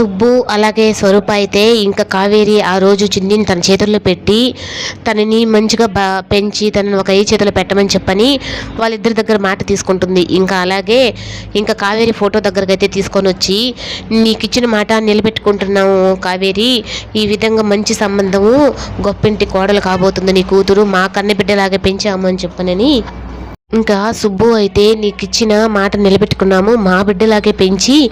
సుబ్బు అలాగే స్వరూప అయితే ఇంకా కావేరి ఆ రోజు చిన్నిని తన చేతుల్లో పెట్టి తనని మంచిగా బా పెంచి తనని ఒక ఏ చేతిలో పెట్టమని చెప్పని వాళ్ళిద్దరి దగ్గర మాట తీసుకుంటుంది. ఇంకా అలాగే ఇంకా కావేరి ఫోటో దగ్గరకు అయితే తీసుకొని వచ్చి నీకు ఇచ్చిన మాట నిలబెట్టుకుంటున్నాము కావేరి ఈ విధంగా మంచి సంబంధము గొప్పింటి కోడలు కాబోతుంది నీ కూతురు మా కన్నె బిడ్డలాగే పెంచాము అని చెప్పనని ఇంకా సుబ్బు అయితే నీకు ఇచ్చిన మాట నిలబెట్టుకున్నాము. మా బిడ్డలాగే పెంచి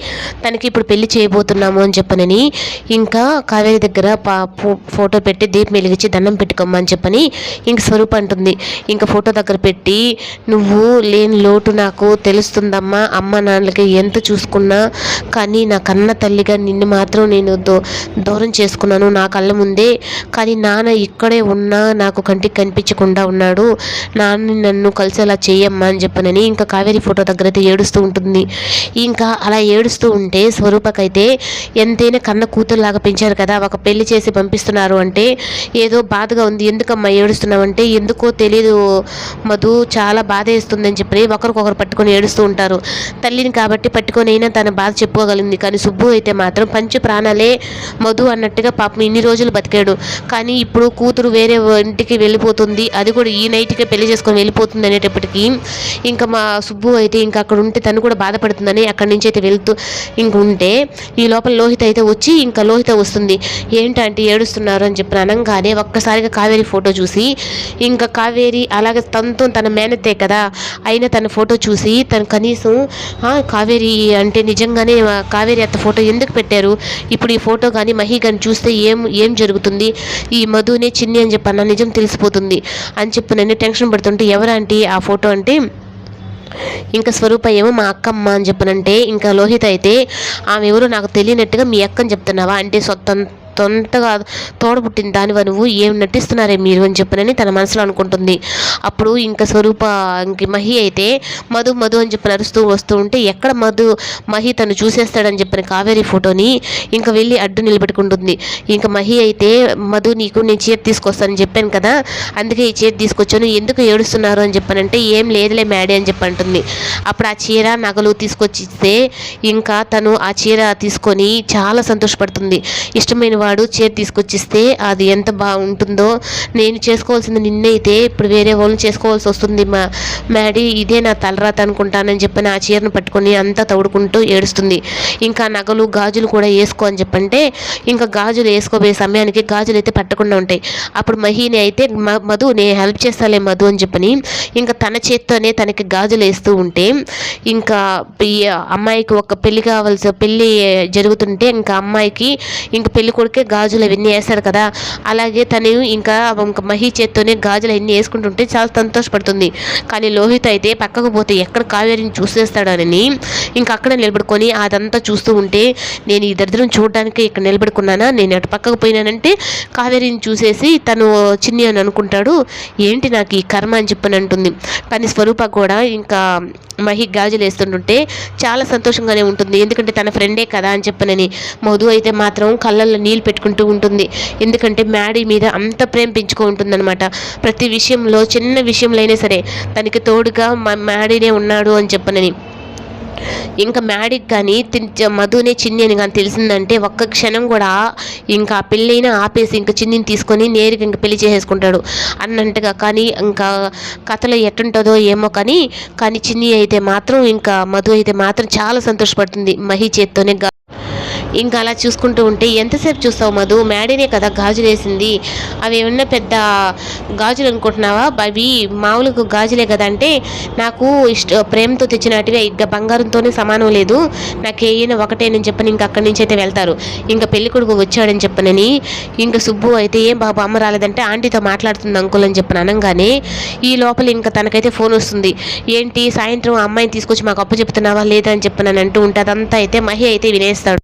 తనకి ఇప్పుడు పెళ్ళి చేయబోతున్నాము అని చెప్పనని. ఇంకా కావేరి దగ్గర పా ఫో- ఫోటో పెట్టి దీపం వెలిగించి దండం పెట్టుకోమని చెప్పని ఇంక స్వరూప్ అంటుంది. ఇంకా ఫోటో దగ్గర పెట్టి నువ్వు లేని లోటు నాకు తెలుస్తుందమ్మా. అమ్మ నాన్నలకి ఎంత చూసుకున్నా కానీ నా కన్న తల్లిగా నిన్ను మాత్రం నేను దో దూరం చేసుకున్నాను. నా కళ్ళ ముందే కానీ నాన్న ఇక్కడే ఉన్నా నాకు కంటికి కనిపించకుండా ఉన్నాడు. నాన్న నన్ను కలిసేలా చెయ్యమ్మా అని చెప్పనని ఇంకా కావేరి ఫోటో దగ్గర అయితే ఏడుస్తూ ఉంటుంది. ఇంకా అలా ఏడుస్తూ ఉంటే స్వరూపకైతే ఎంతైనా కన్న కూతురులాగా పెంచారు కదా ఒక పెళ్ళి చేసి పంపిస్తున్నారు అంటే ఏదో బాధగా ఉంది. ఎందుకమ్మా ఏడుస్తున్నావంటే ఎందుకో తెలియదు మధు చాలా బాధ వేస్తుందని చెప్పి ఒకరికొకరు పట్టుకొని ఏడుస్తూ ఉంటారు. తల్లిని కాబట్టి పట్టుకొని అయినా తన బాధ చెప్పుకోగలిగింది. కానీ సుబ్బు అయితే మాత్రం పంచ ప్రాణాలే మధు అన్నట్టుగా పాపం ఇన్ని రోజులు బతికాడు. కానీ ఇప్పుడు కూతురు వేరే ఇంటికి వెళ్ళిపోతుంది. అది కూడా ఈ నైట్కే పెళ్ళి చేసుకొని వెళ్ళిపోతుంది అనేటప్పటికీ ఇంకా మా సుబ్బు అయితే ఇంకా అక్కడ ఉంటే తను కూడా బాధపడుతుందని అక్కడి నుంచి అయితే వెళ్తూ ఇంక ఉంటే ఈ లోపల లోహిత అయితే వచ్చి ఇంకా లోహిత వస్తుంది. ఏంటంటే ఏడుస్తున్నారు అని చెప్పి అనగానే ఒక్కసారిగా కావేరి ఫోటో చూసి ఇంకా కావేరి అలాగే తనతో తన మేనత్తే కదా అయినా తన ఫోటో చూసి తను కనీసం కావేరి అంటే నిజంగానే కావేరి అత్త ఫోటో ఎందుకు పెట్టారు? ఇప్పుడు ఈ ఫోటో కానీ మహి కానీ చూస్తే ఏం ఏం జరుగుతుంది? ఈ మధునే చిన్ని అని చెప్పి అన్న నిజం తెలిసిపోతుంది అని చెప్పి నన్ను టెన్షన్ పడుతుంటే ఎవరంటే ఆ ఫోటో అంటే ఇంకా స్వరూప ఏమో మా అక్కమ్మ అని చెప్పనంటే ఇంకా లోహిత అయితే ఆమె ఎవరు నాకు తెలియనట్టుగా మీ అక్కని చెప్తున్నావా? అంటే సొంత తొంతగా తోడబుట్టిన దానివా నువ్వు? ఏం నటిస్తున్నారే మీరు అని చెప్పనని తన మనసులో అనుకుంటుంది. అప్పుడు ఇంకా స్వరూప ఇంక మహి అయితే మధు మధు అని చెప్పి నరుస్తూ వస్తూ ఉంటే ఎక్కడ మధు మహి తను చూసేస్తాడని చెప్పిన కావేరి ఫోటోని ఇంకా వెళ్ళి అడ్డు నిలబెట్టుకుంటుంది. ఇంకా మహి అయితే మధు నీకు నేను చీర తీసుకొస్తానని చెప్పాను కదా అందుకే ఈ చీర తీసుకొచ్చాను ఎందుకు ఏడుస్తున్నారు అని చెప్పానంటే ఏం లేదులే మేడే అని చెప్పి అంటుంది. అప్పుడు ఆ చీర నగలు తీసుకొచ్చి ఇస్తే ఇంకా తను ఆ చీర తీసుకొని చాలా సంతోషపడుతుంది. ఇష్టమైన వాడు చీర తీసుకొచ్చిస్తే అది ఎంత బాగుంటుందో నేను చేసుకోవాల్సింది నిన్నైతే ఇప్పుడు వేరే వాళ్ళని చేసుకోవాల్సి వస్తుంది. మా మ్యాడీ ఇదే నా తలరాత అనుకుంటానని చెప్పని ఆ చీరను పట్టుకొని అంతా తవుడుకుంటూ ఏడుస్తుంది. ఇంకా నగలు గాజులు కూడా వేసుకో అని చెప్పంటే ఇంకా గాజులు వేసుకోబోయే సమయానికి గాజులు అయితే పట్టకుండా ఉంటాయి. అప్పుడు మహిని అయితే "మ- మధు నేను హెల్ప్ చేస్తాలే మధు అని చెప్పని ఇంకా తన చేత్తోనే తనకి గాజులు వేస్తూ ఉంటే ఇంకా అమ్మాయికి ఒక పెళ్ళి కావాల్సి పెళ్ళి జరుగుతుంటే ఇంకా అమ్మాయికి ఇంకా పెళ్ళి కొడుకు గాజులు అవన్నీ వేస్తాడు కదా. అలాగే తను ఇంకా ఇంకా మహి చేత్తోనే గాజులు అవన్నీ వేసుకుంటుంటే చాలా సంతోషపడుతుంది. కానీ లోహిత్ అయితే పక్కకు పోతే ఎక్కడ కావేరిని చూసేస్తాడని ఇంకా అక్కడ నిలబడుకొని అదంతా చూస్తూ ఉంటే నేను ఈ దరిద్రం చూడడానికి ఇక్కడ నిలబడుకున్నానా? నేను అటు పక్కకు పోయినానంటే కావేరిని చూసేసి తను చిన్ని అని అనుకుంటాడు. ఏంటి నాకు ఈ కర్మ అని చెప్పని అంటుంది. కానీ స్వరూప కూడా ఇంకా మహి గాజులు వేస్తుంటుంటే చాలా సంతోషంగానే ఉంటుంది. ఎందుకంటే తన ఫ్రెండే కదా అని చెప్పనని మధు అయితే మాత్రం కళ్ళల్లో నీళ్ళు పెట్టుకుంటూ ఉంటుంది. ఎందుకంటే మ్యాడీ మీద అంత ప్రేమ పెంచుకో ఉంటుందన్నమాట. ప్రతి విషయంలో చిన్న విషయంలో అయినా సరే తనకి తోడుగా మా మ్యాడీనే ఉన్నాడు అని చెప్పనని. ఇంకా మ్యాడీకి కానీ మధునే చిన్ని అని కానీ తెలిసిందంటే ఒక్క క్షణం కూడా ఇంకా పెళ్ళైన పెళ్ళైనా ఆపేసి ఇంకా చిన్నిని తీసుకొని నేరుగా ఇంకా పెళ్ళి చేసేసుకుంటాడు. అన్నట్టుగా కానీ ఇంకా కథలో ఎట్టుంటుందో ఏమో కానీ కానీ చిన్ని అయితే మాత్రం ఇంకా మధు అయితే మాత్రం చాలా సంతోషపడుతుంది. మహి చేత్తోనే ఇంకా అలా చూసుకుంటూ ఉంటే ఎంతసేపు చూస్తావు మధు? మేడనే కదా గాజులు వేసింది. అవి ఏమన్నా పెద్ద గాజులు అనుకుంటున్నావా? అవి మామూలుగా గాజులే కదా అంటే నాకు ఇష్ట ప్రేమతో తెచ్చినట్టుగా ఇక బంగారంతోనే సమానం లేదు. నాకు ఏమైనా ఒకటేనని చెప్పని ఇంకా అక్కడి నుంచి అయితే వెళ్తారు. ఇంకా పెళ్ళి కొడుకు వచ్చాడని చెప్పనని ఇంకా సుబ్బు అయితే ఏం బాబు అమ్మ రాలేదంటే ఆంటీతో మాట్లాడుతుంది అంకుల్ అని చెప్పిన అనగానే ఈ లోపల ఇంకా తనకైతే ఫోన్ వస్తుంది. ఏంటి సాయంత్రం అమ్మాయిని తీసుకొచ్చి మాకు అప్పు చెప్తున్నావా లేదా? అని చెప్పని అంటూ ఉంటే అదంతా అయితే మహి అయితే వినేస్తాడు.